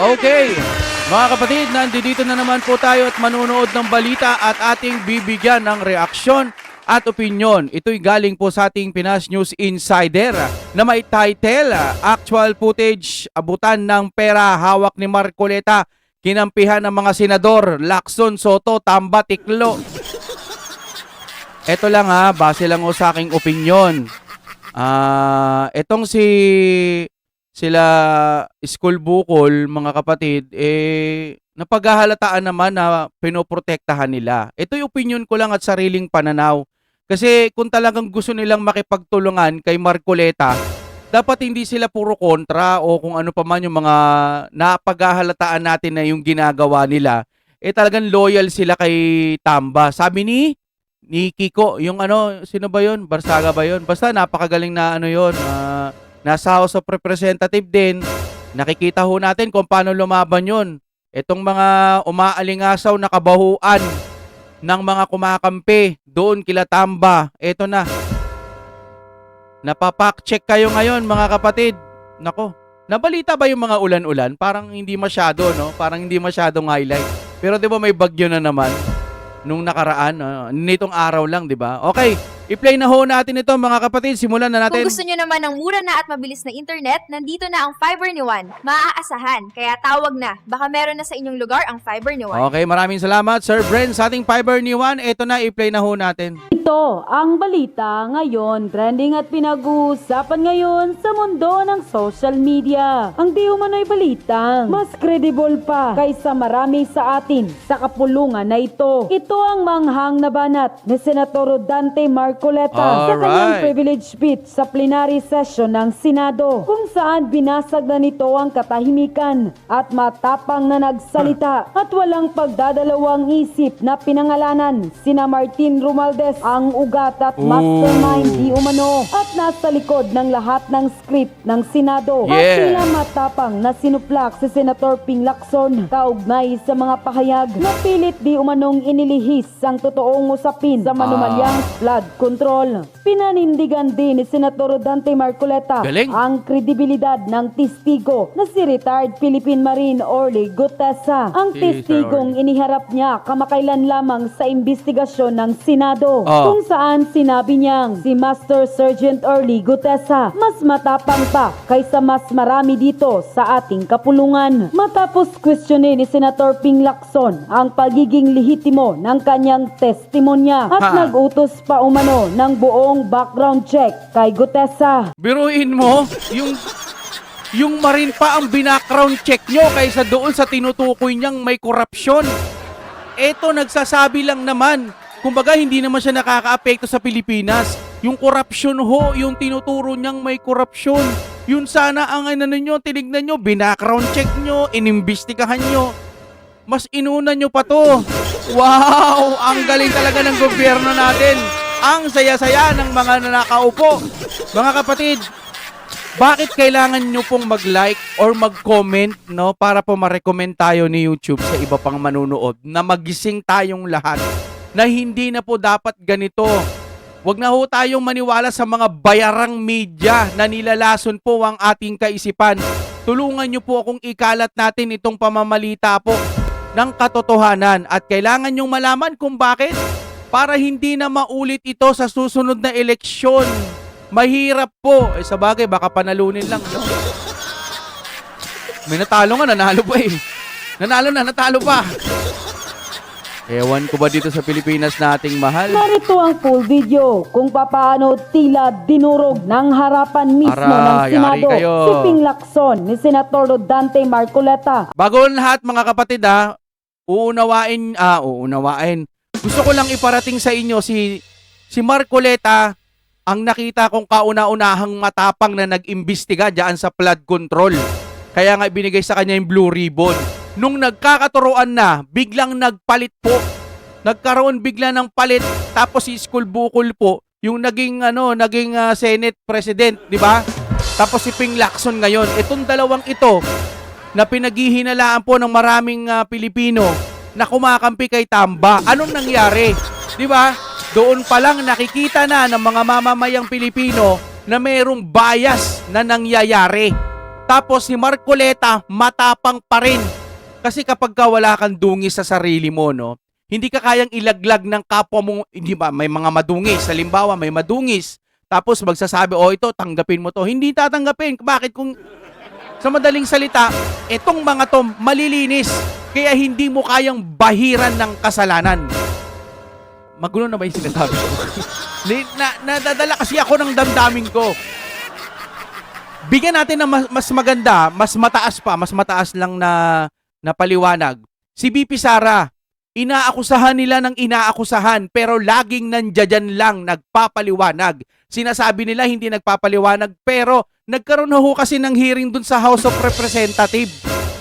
Okay, mga kapatid, nandito na naman po tayo at manunood ng balita at ating bibigyan ng reaksyon at opinion. Ito'y galing po sa ating Pinas News Insider na may title, Actual Footage, Abutan ng Pera, Hawak ni Marcoleta, Kinampihan ng mga senador, Lacson, Soto, Tamba, Tiklo. Ito lang ha, base lang o sa aking opinion. Ah, etong si sila school bukol, mga kapatid, eh, napaghahalataan naman na pinoprotektahan nila. Ito yung opinion ko lang at sariling pananaw. Kasi kung talagang gusto nilang makipagtulungan kay Marcoleta, dapat hindi sila puro kontra o kung ano pa man yung mga napaghahalataan natin na yung ginagawa nila, eh talagang loyal sila kay Tamba. Sabi ni ni Kiko, yung ano, sino ba yun? Barsaga ba yun? Basta napakagaling na ano yun. ah, nasa House of Representative din. Nakikita ho natin kung paano lumaban yun. Itong mga umaalingasaw na kabahuan ng mga kumakampi doon kila Tamba. Eto na. Napapak-check kayo ngayon mga kapatid. Nako, nabalita ba yung mga ulan-ulan? Parang hindi masyado, no? Parang hindi masyadong highlight. Pero 'di ba may bagyo na naman nung nakaraan, ah, nitong araw lang, 'di ba? Okay, i-play na ho natin ito mga kapatid. Simulan na natin. Kung gusto nyo naman ng mura na at mabilis na internet, nandito na ang Fiber ni Juan. Maaasahan, kaya tawag na. Baka meron na sa inyong lugar ang Fiber ni Juan. Okay, maraming salamat Sir Bren sa ating Fiber ni Juan. Ito na, i-play na ho natin. Ito ang balita ngayon, trending at pinag-uusapan ngayon sa mundo ng social media. Ang di umano'y balitang mas credible pa kaysa marami sa atin sa kapulungan na ito. Ito ang manghang na banat ni Senator Dante Marcoleta sa kanyang privilege speech sa plenary session ng Senado kung saan binasag na nito ang katahimikan at matapang na nagsalita at walang pagdadalawang isip na pinangalanan sina Martin Romualdez ang ugat at mastermind di umano at nasa likod ng lahat ng script ng Senado. At Yeah. sila matapang na sinuplak si Senator Ping Lacson kaugnay sa mga pahayag. Na pilit di umanong inilihis ang totoong usapin sa manumalyang flood control. Pinanindigan din ni Senator Dante Marcoleta Galing. ang kredibilidad ng testigo na si retired Philippine Marine Orly Gutesa. Ang Si Sir testigong iniharap niya kamakailan lamang sa investigasyon ng Senado Oh. kung saan sinabi niyang si Master Sergeant Orly Gutesa mas matapang pa kaysa mas marami dito sa ating kapulungan. Matapos questionin ni Senator Ping Lacson ang pagiging lehitimo ng kanyang testimonya at Ha. nag-utos pa umano ng buong background check kay Gutesa. Biruin mo, yung yung marin pa ang binackground check nyo kaysa doon sa tinutukoy niyang may korupsyon. Eto, nagsasabi lang naman. Kumbaga, hindi naman siya nakakaapekto sa Pilipinas. Yung korupsyon ho, yung tinuturo niyang may korupsyon. Yun sana ang ano ninyo, tinignan nyo, binackground check nyo, inimbestigahan nyo. Mas inuna nyo pa to. Wow! Ang galing talaga ng gobyerno natin. Ang saya-saya ng mga nakaupo. Mga kapatid, bakit kailangan nyo pong mag-like or mag-comment no para po ma-recommend tayo ni YouTube sa iba pang manunood na magising tayong lahat na hindi na po dapat ganito. Huwag na ho tayong maniwala sa mga bayarang media na nilalason po ang ating kaisipan. Tulungan nyo po akong ikalat natin itong pamamalita po ng katotohanan at kailangan nyong malaman kung bakit para hindi na maulit ito sa susunod na eleksyon. Mahirap po. Eh sa bagay, baka panalunin lang. No? May natalo nga, nanalo pa eh. Nanalo na, natalo pa. Ewan ko ba dito sa Pilipinas nating mahal? Narito ang full video kung papaano tila dinurog ng harapan mismo Aray, ng Senado si Ping Lacson ni Senator Dante Marcoleta. Bago lahat mga kapatid ha, uunawain, ah, uunawain. Gusto ko lang iparating sa inyo si si Marcoleta ang nakita kong kauna-unahang matapang na nag-imbestiga diyan sa flood control. Kaya nga binigay sa kanya yung blue ribbon. Nung nagkakaturoan na, biglang nagpalit po. Nagkaroon bigla ng palit tapos si School Bukol po yung naging ano, naging ah, Senate President, di ba? Tapos si Ping Lacson ngayon. Itong dalawang ito, na pinaghihinalaan po ng maraming ah, Pilipino na kumakampi kay Tamba. Anong nangyari? 'Di ba? Doon pa lang nakikita na ng mga mamamayang Pilipino na mayroong bias na nangyayari. Tapos si Marcoleta, matapang pa rin. Kasi kapag ka wala kang dungis sa sarili mo, no, hindi ka kayang ilaglag ng kapwa mo, hindi ba, may mga madungis. Halimbawa, may madungis. Tapos magsasabi, oh ito, tanggapin mo to. Hindi tatanggapin. Bakit kung sa madaling salita, etong mga to malilinis. Kaya hindi mo kayang bahiran ng kasalanan. Magulo na ba yung sinasabi ko? Na, nadadala kasi ako ng damdamin ko. Bigyan natin ng mas, mas maganda, mas mataas pa, mas mataas lang na, na paliwanag. Si BP Sara, inaakusahan nila ng inaakusahan pero laging nandiyan lang nagpapaliwanag. Sinasabi nila hindi nagpapaliwanag pero nagkaroon na ho kasi ng hearing dun sa House of Representative.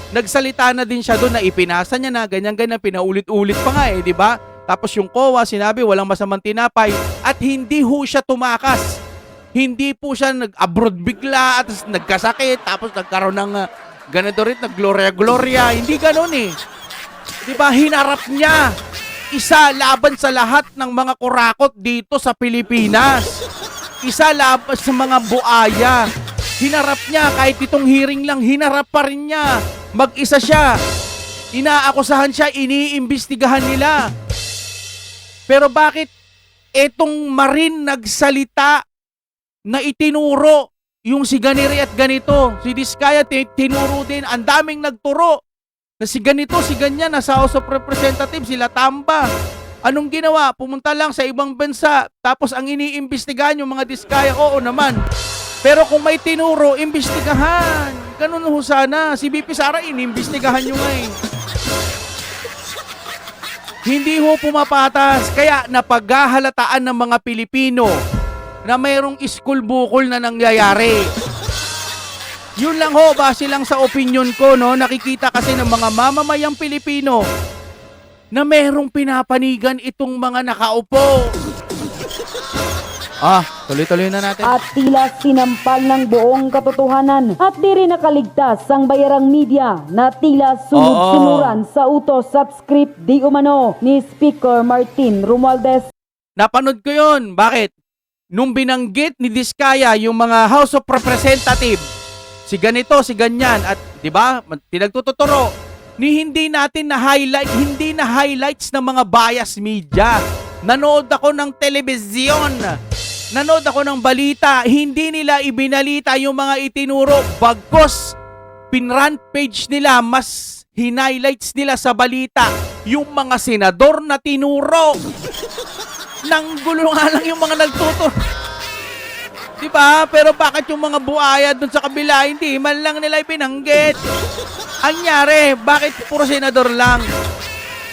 Nagsalita na din siya doon na ipinasa niya na ganyan-ganyan, pinaulit-ulit pa nga eh, di ba? Tapos yung COA, sinabi walang masamang tinapay at hindi ho siya tumakas. Hindi po siya nag-abroad bigla at nagkasakit tapos nagkaroon ng uh, ganito rin, nag-gloria-gloria. Hindi ganon eh. Di ba? Hinarap niya. Isa laban sa lahat ng mga kurakot dito sa Pilipinas. Isa laban sa mga buaya. Hinarap niya kahit itong hearing lang, hinarap pa rin niya. Mag-isa siya. Inaakusahan siya, iniimbestigahan nila. Pero bakit etong marin nagsalita na itinuro yung si Ganiri at ganito. Si Diskaya ti- tinuro din. Ang daming nagturo na si ganito, si ganyan, nasa House of Representatives, sila tamba. Anong ginawa? Pumunta lang sa ibang bansa. Tapos ang iniimbestigahan yung mga Diskaya, oo naman. Pero kung may tinuro, imbestigahan. Ganun ho sana. Si BP Sara, inimbestigahan nyo nga eh. Hindi ho pumapatas. Kaya napaghahalataan ng mga Pilipino na mayroong school bukol na nangyayari. Yun lang ho, base lang sa opinion ko, no? Nakikita kasi ng mga mamamayang Pilipino na merong pinapanigan itong mga nakaupo. Ah, tuloy-tuloy na natin. At tila sinampal ng buong katotohanan at di rin nakaligtas ang bayarang media na tila sunod-sunuran sa utos at script di umano ni Speaker Martin Romualdez Napanood ko yun. Bakit? Nung binanggit ni Diskaya yung mga House of Representative, si ganito, si ganyan, at di ba, pinagtututuro, ni hindi natin na highlight, hindi na highlights ng mga bias media. Nanood ako ng telebisyon. Nanood ako ng balita. Hindi nila ibinalita yung mga itinuro. Bagkos, pinrun page nila, mas hinighlights nila sa balita yung mga senador na tinuro. Nang gulo nga lang yung mga nagtuturo. Di ba? Pero bakit yung mga buaya dun sa kabila, hindi man lang nila ipinanggit? Anyari, bakit puro senador lang?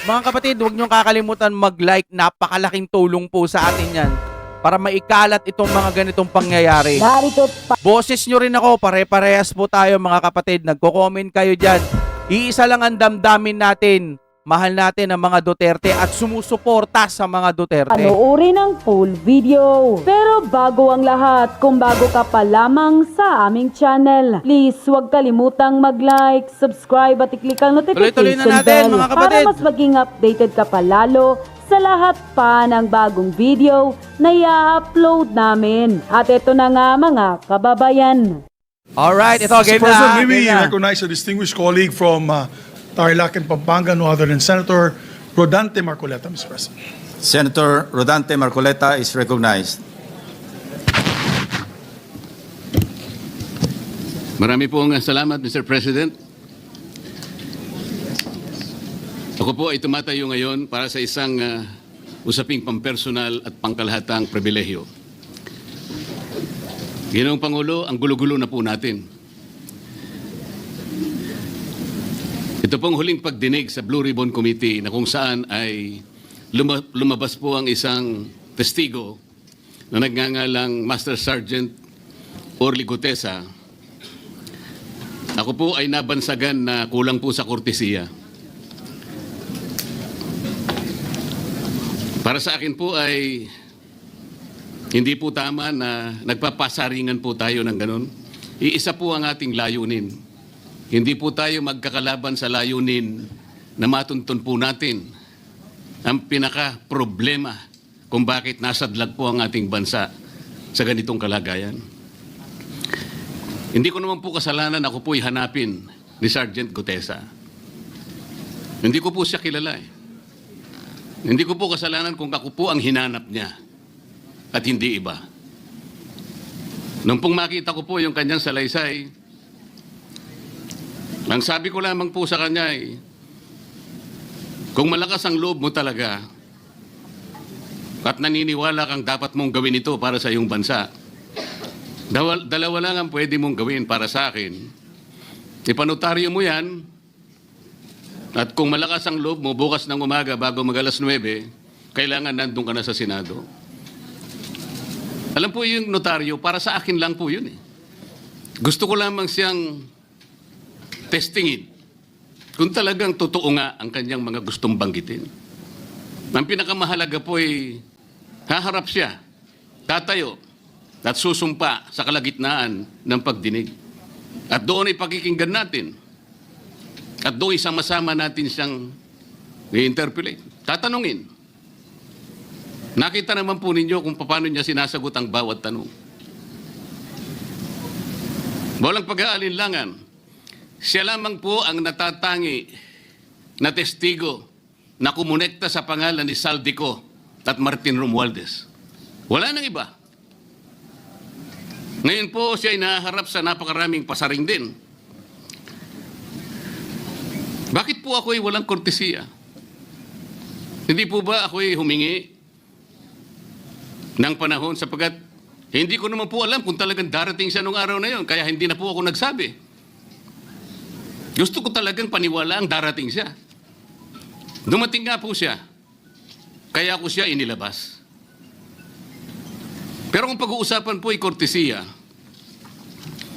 Mga kapatid, huwag niyong kakalimutan mag-like. Napakalaking tulong po sa atin yan para maikalat itong mga ganitong pangyayari. Narito pa Boses nyo rin ako, pare-parehas po tayo mga kapatid. Nagko-comment kayo dyan. Iisa lang ang damdamin natin. Mahal natin ang mga Duterte at sumusuporta sa mga Duterte. panoorin ang full video. Pero bago ang lahat, kung bago ka pa lamang sa aming channel, please huwag kalimutang mag-like, subscribe at i-click ang notification na natin, bell mga kapatid. para mas maging updated ka pa lalo sa lahat pa ng bagong video na i-upload namin. At ito na nga mga kababayan. Alright, ito, game President, na. may we recognize a distinguished colleague from uh, Tarlac and Pampanga, no other than Senator Rodante Marcoleta, Mr. President. Senator Rodante Marcoleta is recognized. Marami pong salamat, Mr. President. Ako po ay tumatayo ngayon para sa isang ah, usaping pampersonal at pangkalahatang pribilehyo. Ginoong Pangulo, ang gulo-gulo na po natin. Ito pong huling pagdinig sa Blue Ribbon Committee na kung saan ay luma- lumabas po ang isang testigo na nagngangalang Master Sergeant Orly Gutesa ako po ay nabansagan na kulang po sa kortesiya. Para sa akin po ay hindi po tama na nagpapasaringan po tayo ng ganun. Iisa po ang ating layunin. Hindi po tayo magkakalaban sa layunin na matuntun po natin ang pinaka-problema kung bakit nasadlag po ang ating bansa sa ganitong kalagayan. Hindi ko naman po kasalanan ako po'y hanapin ni Sergeant Gutesa. Hindi ko po siya kilala eh. Hindi ko po kasalanan kung ako po ang hinanap niya at hindi iba. Nung pong makita ko po yung kanyang salaysay, ang sabi ko lamang po sa kanya ay, kung malakas ang loob mo talaga at naniniwala kang dapat mong gawin ito para sa iyong bansa, dalawa lang ang pwede mong gawin para sa akin. Ipanotaryo mo yan, at kung malakas ang loob mo, bukas ng umaga bago mag alas 9, kailangan nandun ka na sa Senado. Alam po yung notaryo, para sa akin lang po yun eh. Gusto ko lamang siyang testingin kung talagang totoo nga ang kanyang mga gustong banggitin. Ang pinakamahalaga po ay haharap siya, tatayo, at susumpa sa kalagitnaan ng pagdinig. At doon ay pakikinggan natin. At doon isama-sama natin siyang i-interpolate. Tatanungin. Nakita naman po ninyo kung paano niya sinasagot ang bawat tanong. Walang pag-aalinlangan. Siya lamang po ang natatangi na testigo na kumonekta sa pangalan ni Saldico at Martin Romualdez. Wala nang iba. Ngayon po siya ay naharap sa napakaraming pasaring din. Bakit po ako ay walang kortesiya? Hindi po ba ako ay humingi ng panahon sapagat hindi ko naman po alam kung talagang darating siya nung araw na yon, kaya hindi na po ako nagsabi. Gusto ko talagang paniwala ang darating siya. Dumating nga po siya, kaya ako siya inilabas. Pero kung pag-uusapan po ay kortesiya,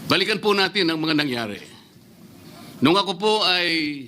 balikan po natin ang mga nangyari. Nung ako po ay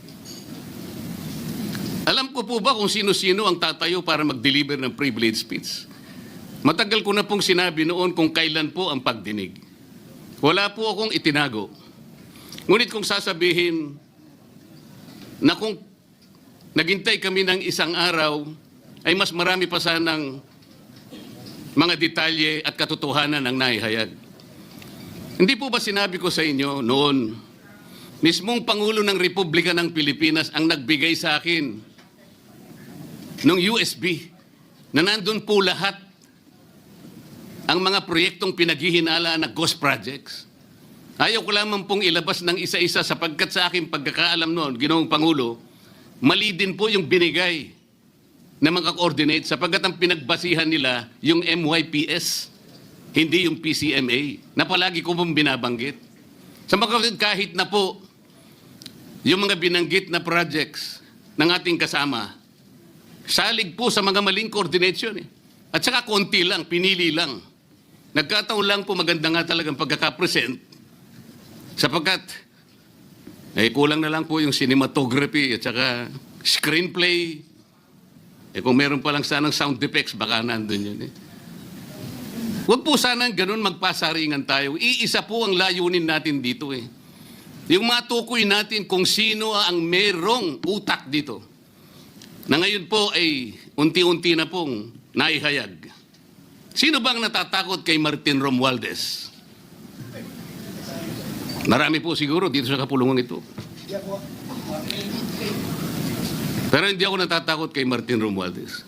Alam ko po ba kung sino-sino ang tatayo para mag-deliver ng privilege speech? Matagal ko na pong sinabi noon kung kailan po ang pagdinig. Wala po akong itinago. Ngunit kung sasabihin na kung naghintay kami ng isang araw, ay mas marami pa sanang mga detalye at katotohanan ang naihayag. Hindi po ba sinabi ko sa inyo noon, mismong Pangulo ng Republika ng Pilipinas ang nagbigay sa akin ng USB na nandun po lahat ang mga proyektong pinaghihinala na ghost projects. Ayaw ko lamang pong ilabas ng isa-isa sapagkat sa aking pagkakaalam noon, ginoong Pangulo, mali din po yung binigay na mga coordinate sapagkat ang pinagbasihan nila yung MYPS, hindi yung PCMA, na palagi ko pong binabanggit. Sa mga kahit na po yung mga binanggit na projects ng ating kasama, salig po sa mga maling coordination eh. At saka konti lang, pinili lang. Nagkataon lang po maganda nga talagang pagkakapresent sapagkat eh, kulang na lang po yung cinematography at saka screenplay. Eh kung meron pa lang sanang sound effects, baka nandun yun eh. Huwag po sanang ganun magpasaringan tayo. Iisa po ang layunin natin dito eh. Yung matukoy natin kung sino ang merong utak dito. Na ngayon po ay unti-unti na pong naihayag. Sino bang natatakot kay Martin Romualdez? Marami po siguro dito sa kapulungan ito. Pero hindi ako natatakot kay Martin Romualdez.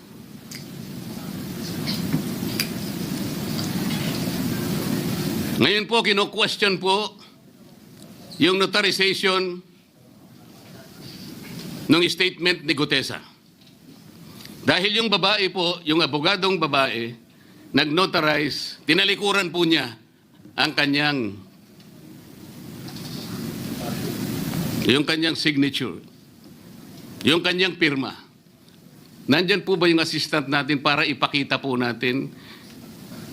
Ngayon po, kino-question po yung notarization ng statement ni Gutesa. Dahil yung babae po, yung abogadong babae, nag-notarize, tinalikuran po niya ang kanyang yung kanyang signature, yung kanyang pirma. Nandyan po ba yung assistant natin para ipakita po natin?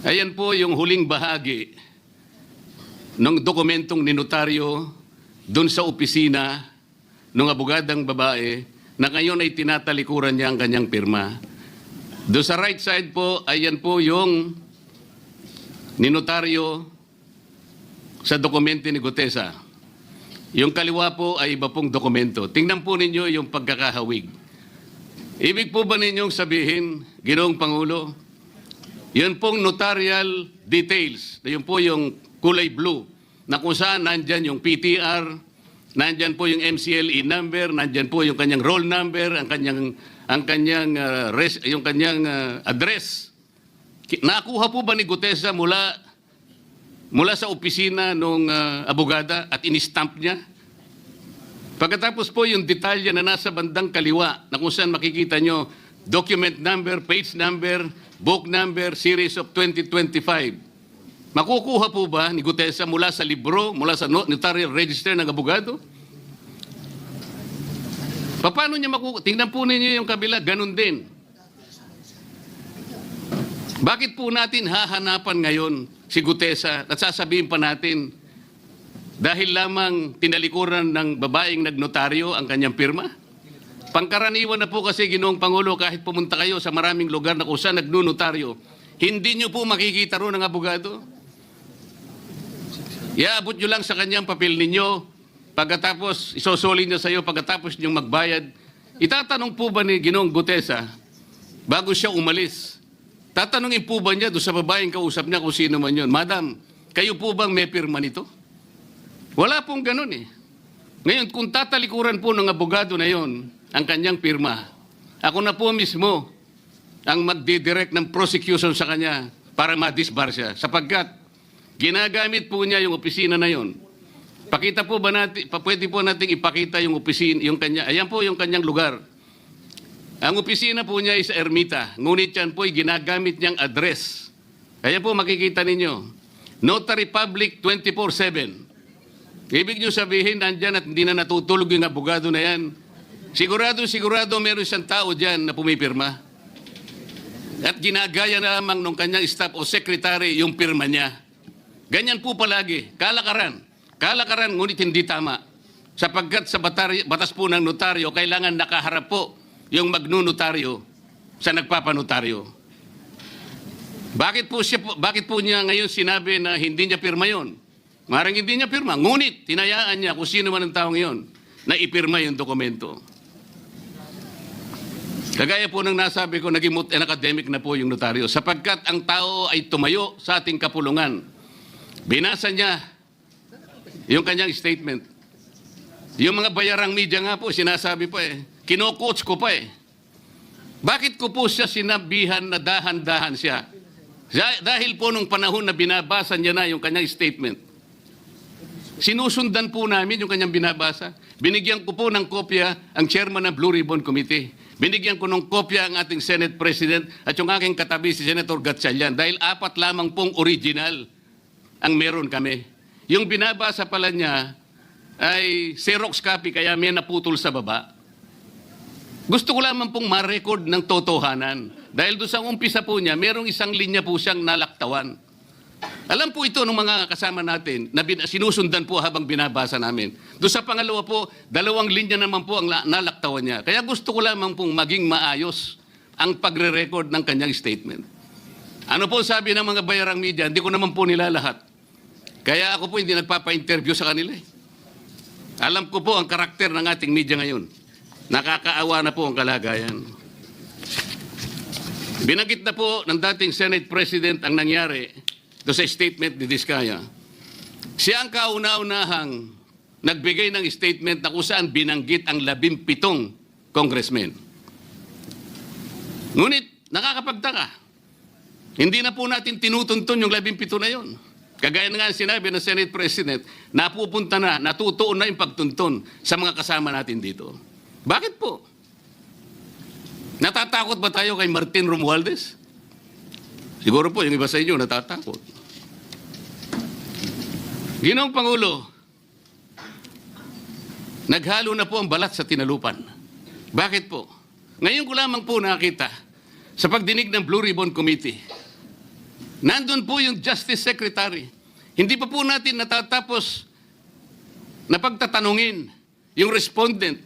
Ayan po yung huling bahagi ng dokumentong ninotaryo doon sa opisina ng abogadang babae na ngayon ay tinatalikuran niya ang kanyang pirma. Doon sa right side po, ayan po yung ninotaryo sa dokumento ni Gutesa. Yung kaliwa po ay iba pong dokumento. Tingnan po ninyo yung pagkakahawig. Ibig po ba ninyong sabihin, Ginoong Pangulo, yun pong notarial details, yun po yung kulay blue, na kung saan nandyan yung PTR, nandyan po yung MCLE number, nandyan po yung kanyang roll number, ang kanyang, ang kanyang, ah, res- yung kanyang ah, address. Nakuha po ba ni Gutesa mula mula sa opisina ng abogada at in-stamp niya? Pagkatapos po yung detalye na nasa bandang kaliwa na kung saan makikita nyo document number, page number, book number, series of 2025. Makukuha po ba ni Gutesa mula sa libro, mula sa no- notarial register ng abogado? Paano niya makukuha? Tingnan po ninyo yung kabila, ganun din. Bakit po natin hahanapan ngayon si Gutesa at sasabihin pa natin dahil lamang tinalikuran ng babaeng nagnotaryo ang kanyang pirma? Pangkaraniwan na po kasi ginoong Pangulo kahit pumunta kayo sa maraming lugar na kung saan nagnunotaryo, hindi nyo po makikita roon ang abogado. Iaabot nyo lang sa kanyang papel ninyo, pagkatapos isosoli niya sa iyo pagkatapos niyong magbayad. Itatanong po ba ni Ginoong Gutesa bago siya umalis? Tatanungin po ba niya doon sa babaeng kausap niya kung sino man yun, Madam, kayo po bang may pirma nito? Wala pong ganun eh. Ngayon, kung tatalikuran po ng abogado na yon ang kanyang pirma, ako na po mismo ang magdidirect ng prosecution sa kanya para ma-disbar siya. Sapagkat ginagamit po niya yung opisina na yon. Pakita po ba natin, pwede po nating ipakita yung opisina, yung kanya, ayan po yung kanyang lugar. Ang opisina po niya ay sa Ermita, ngunit yan po ay ginagamit niyang address. Ayan po makikita ninyo. Notary Public 24-7. Ibig niyo sabihin, nandyan at hindi na natutulog yung abogado na yan. Sigurado, sigurado meron isang tao dyan na pumipirma. At ginagaya na lamang ng kanyang staff o secretary yung pirma niya. Ganyan po palagi. Kalakaran. Kalakaran, ngunit hindi tama. Sapagkat sa batari, batas po ng notaryo, kailangan nakaharap po yung magnunotaryo sa nagpapanotaryo. Bakit po, siya, bakit po niya ngayon sinabi na hindi niya pirma yon? Marang hindi niya pirma. Ngunit, tinayaan niya kung sino man ang taong yon na ipirma yung dokumento. Kagaya po ng nasabi ko, naging mut- academic na po yung notaryo. Sapagkat ang tao ay tumayo sa ating kapulungan. Binasa niya yung kanyang statement. Yung mga bayarang media nga po, sinasabi pa eh. Kino-coach ko pa eh. Bakit ko po siya sinabihan na dahan-dahan siya? Dah- Dahil po nung panahon na binabasa niya na yung kanyang statement, sinusundan po namin yung kanyang binabasa. Binigyan ko po ng kopya ang chairman ng Blue Ribbon Committee. Binigyan ko ng kopya ang ating Senate President at yung aking katabi si Senator Gatchalian dahil apat lamang pong original ang meron kami. Yung binabasa pala niya ay Xerox copy kaya may naputol sa baba. Gusto ko lamang pong ma-record ng totohanan. Dahil doon sa umpisa po niya, merong isang linya po siyang nalaktawan. Alam po ito ng mga kasama natin na sinusundan po habang binabasa namin. Doon sa pangalawa po, dalawang linya naman po ang la- nalaktawan niya. Kaya gusto ko lamang pong maging maayos ang pagre-record ng kanyang statement. Ano po sabi ng mga bayarang media? Hindi ko naman po nila lahat. Kaya ako po hindi nagpapa-interview sa kanila. eh. Alam ko po ang karakter ng ating media ngayon. Nakakaawa na po ang kalagayan. Binanggit na po ng dating Senate President ang nangyari do sa statement ni Diskaya. Siya ang kauna-unahang nagbigay ng statement na kung saan binanggit ang labimpitong congressmen. Ngunit, nakakapagtaka. Hindi na po natin tinutuntun yung labimpito na yon. Kagaya nga sinabi ng Senate President, napupunta na, natutuon na yung pagtuntun sa mga kasama natin dito. Bakit po? Natatakot ba tayo kay Martin Romualdez? Siguro po yung iba sa inyo natatakot. Ginoong Pangulo, naghalo na po ang balat sa tinalupan. Bakit po? Ngayon ko lamang po nakita sa pagdinig ng Blue Ribbon Committee. Nandun po yung Justice Secretary. Hindi pa po natin natatapos na pagtatanungin yung respondent,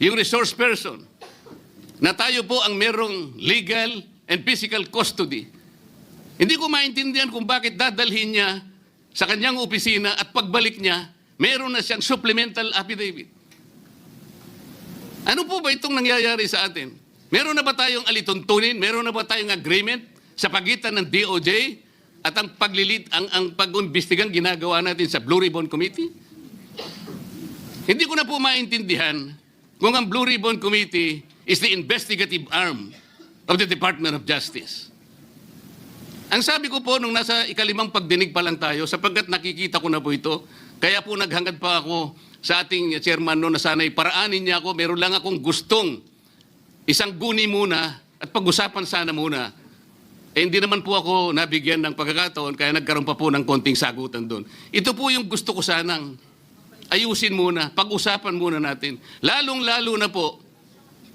yung resource person, na tayo po ang merong legal and physical custody. Hindi ko maintindihan kung bakit dadalhin niya sa kanyang opisina at pagbalik niya, meron na siyang supplemental affidavit. Ano po ba itong nangyayari sa atin? Meron na ba tayong alituntunin? Meron na ba tayong agreement sa pagitan ng DOJ at ang paglilit ang ang pag-imbestigang ginagawa natin sa Blue Ribbon Committee? Hindi ko na po maintindihan kung ang Blue Ribbon Committee is the investigative arm of the Department of Justice. Ang sabi ko po nung nasa ikalimang pagdinig pa lang tayo, sapagkat nakikita ko na po ito, kaya po naghangad pa ako sa ating chairman no na sana'y paraanin niya ako, meron lang akong gustong isang guni muna at pag-usapan sana muna. Eh, hindi naman po ako nabigyan ng pagkakataon, kaya nagkaroon pa po ng konting sagutan doon. Ito po yung gusto ko sanang ayusin muna, pag-usapan muna natin. Lalong-lalo na po,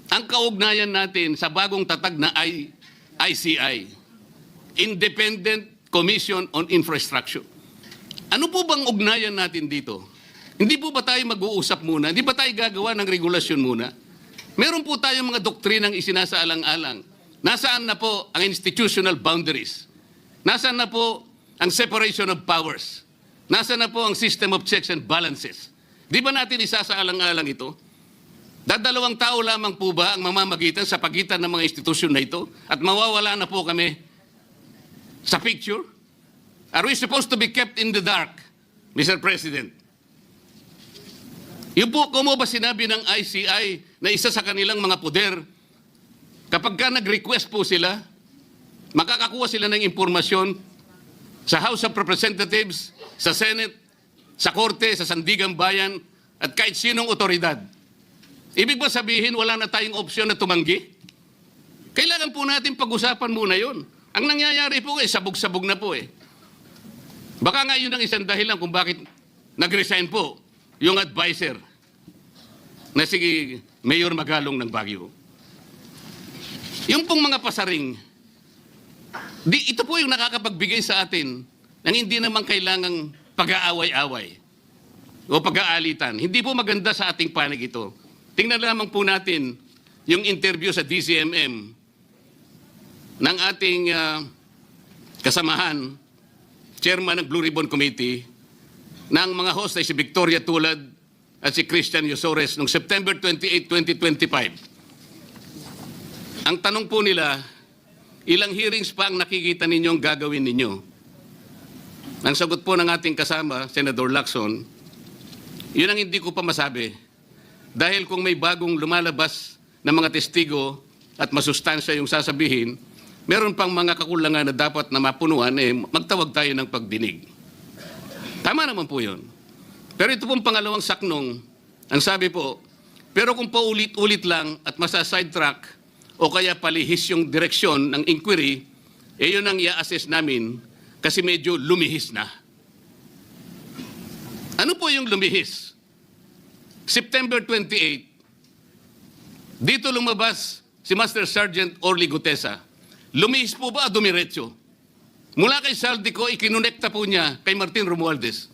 ang kaugnayan natin sa bagong tatag na I- ICI, Independent Commission on Infrastructure. Ano po bang ugnayan natin dito? Hindi po ba tayo mag-uusap muna? Hindi ba tayo gagawa ng regulasyon muna? Meron po tayong mga doktrinang isinasaalang-alang. Nasaan na po ang institutional boundaries? Nasaan na po ang separation of powers? Nasaan na po ang system of checks and balances? Di ba natin isasaalang-alang ito? Dadalawang tao lamang po ba ang mamamagitan sa pagitan ng mga institusyon na ito? At mawawala na po kami sa picture? Are we supposed to be kept in the dark, Mr. President? Yung po, kung mo ba sinabi ng ICI na isa sa kanilang mga poder, kapag ka nag-request po sila, makakakuha sila ng impormasyon sa House of Representatives, sa Senate, sa Korte, sa Sandigang Bayan, at kahit sinong otoridad. Ibig ba sabihin wala na tayong opsyon na tumanggi? Kailangan po natin pag-usapan muna yon. Ang nangyayari po eh, sabog-sabog na po eh. Baka nga yun ang isang dahilan kung bakit nag-resign po yung advisor na si Mayor Magalong ng Baguio. Yung pong mga pasaring, di, ito po yung nakakapagbigay sa atin ng hindi naman kailangang pag-aaway-away o pag-aalitan. Hindi po maganda sa ating panig ito. Tingnan lamang po natin yung interview sa DCMM ng ating ah, kasamahan, chairman ng Blue Ribbon Committee, ng mga host ay si Victoria Tulad at si Christian Yosores noong September 28, 2025. Ang tanong po nila, ilang hearings pa ang nakikita ninyong gagawin ninyo? Ang sagot po ng ating kasama, Senador Lacson, yun ang hindi ko pa masabi. Dahil kung may bagong lumalabas na mga testigo at masustansya yung sasabihin, meron pang mga kakulangan na dapat na mapunuan, eh, magtawag tayo ng pagdinig. Tama naman po yun. Pero ito pong pangalawang saknong, ang sabi po, pero kung paulit-ulit lang at masa-sidetrack o kaya palihis yung direksyon ng inquiry, eh yun ang i-assess namin kasi medyo lumihis na. Ano po yung lumihis? September 28, dito lumabas si Master Sergeant Orly Gutesa. Lumihis po ba o dumiretso? Mula kay Saldico, ikinonekta po niya kay Martin Romualdez.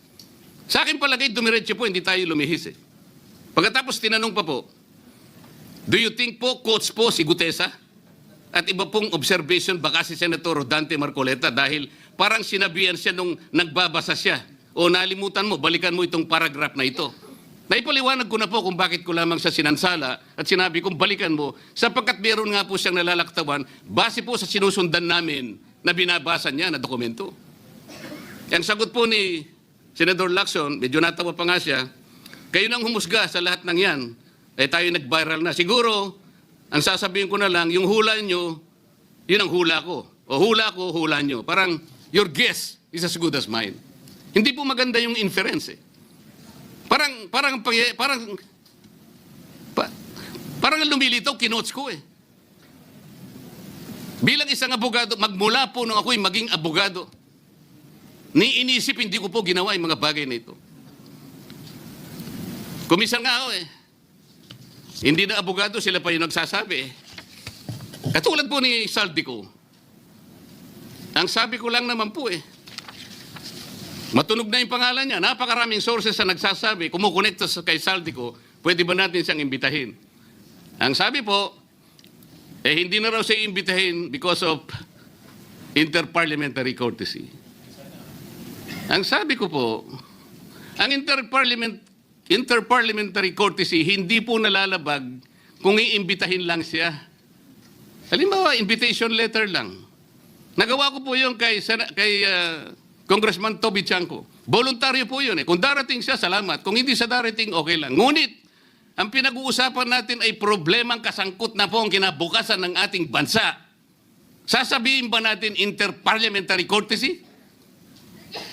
Sa akin palagay, dumiretso po, hindi tayo lumihis eh. Pagkatapos tinanong pa po, do you think po, coach po si Gutesa? At iba pong observation, baka si Senator Rodante Marcoleta dahil parang sinabihan siya nung nagbabasa siya. O nalimutan mo, balikan mo itong paragraph na ito. Naipaliwanag ko na po kung bakit ko lamang sa sinansala at sinabi kong balikan mo sapagkat meron nga po siyang nalalaktawan base po sa sinusundan namin na binabasa niya na dokumento. Ang sagot po ni Senador Lacson, medyo natawa pa nga siya, kayo nang humusga sa lahat ng yan, eh tayo nag-viral na. Siguro, ang sasabihin ko na lang, yung hula nyo, yun ang hula ko. O hula ko, hula nyo. Parang, your guess is as good as mine. Hindi po maganda yung inference eh. Parang, parang, parang, pa, parang lumilitaw, kinotes ko eh. Bilang isang abogado, magmula po nung ako'y maging abogado, ni inisip hindi ko po ginawa yung mga bagay na ito. Kumisan nga ako eh. Hindi na abogado, sila pa yung nagsasabi. Katulad po ni Saldico. Ang sabi ko lang naman po eh, matunog na yung pangalan niya. Napakaraming sources na nagsasabi, kumukonekta sa kay Saldico, pwede ba natin siyang imbitahin? Ang sabi po, eh hindi na raw siya imbitahin because of interparliamentary courtesy. Ang sabi ko po, ang interparliament, interparliamentary courtesy hindi po nalalabag kung iimbitahin lang siya. Halimbawa, invitation letter lang. Nagawa ko po yun kay, kay ah, Congressman Toby Chanko. Voluntaryo po yun eh. Kung darating siya, salamat. Kung hindi siya darating, okay lang. Ngunit, ang pinag-uusapan natin ay problemang kasangkot na po ang kinabukasan ng ating bansa. Sasabihin ba natin interparliamentary courtesy?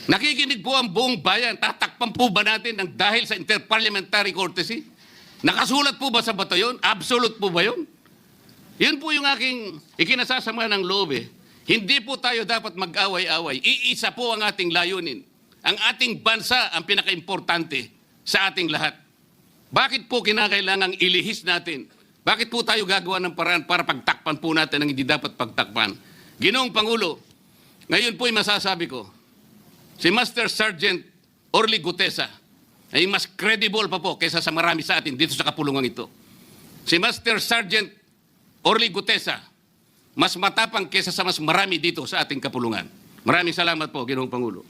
Nakikinig po ang buong bayan. Tatakpan po ba natin ng dahil sa interparliamentary courtesy? Nakasulat po ba sa bato yun? Absolute po ba yun? Yun po yung aking ikinasasama ng loob eh. Hindi po tayo dapat mag-away-away. Iisa po ang ating layunin. Ang ating bansa ang pinaka-importante sa ating lahat. Bakit po kinakailangang ilihis natin? Bakit po tayo gagawa ng paraan para pagtakpan po natin ang hindi dapat pagtakpan? Ginoong Pangulo, ngayon po ay masasabi ko, si Master Sergeant Orly Gutesa ay mas credible pa po kaysa sa marami sa atin dito sa kapulungan ito. Si Master Sergeant Orly Gutesa, mas matapang kaysa sa mas marami dito sa ating kapulungan. Maraming salamat po, Ginoong Pangulo.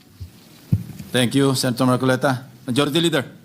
Thank you, Senator Marcoleta. Majority Leader.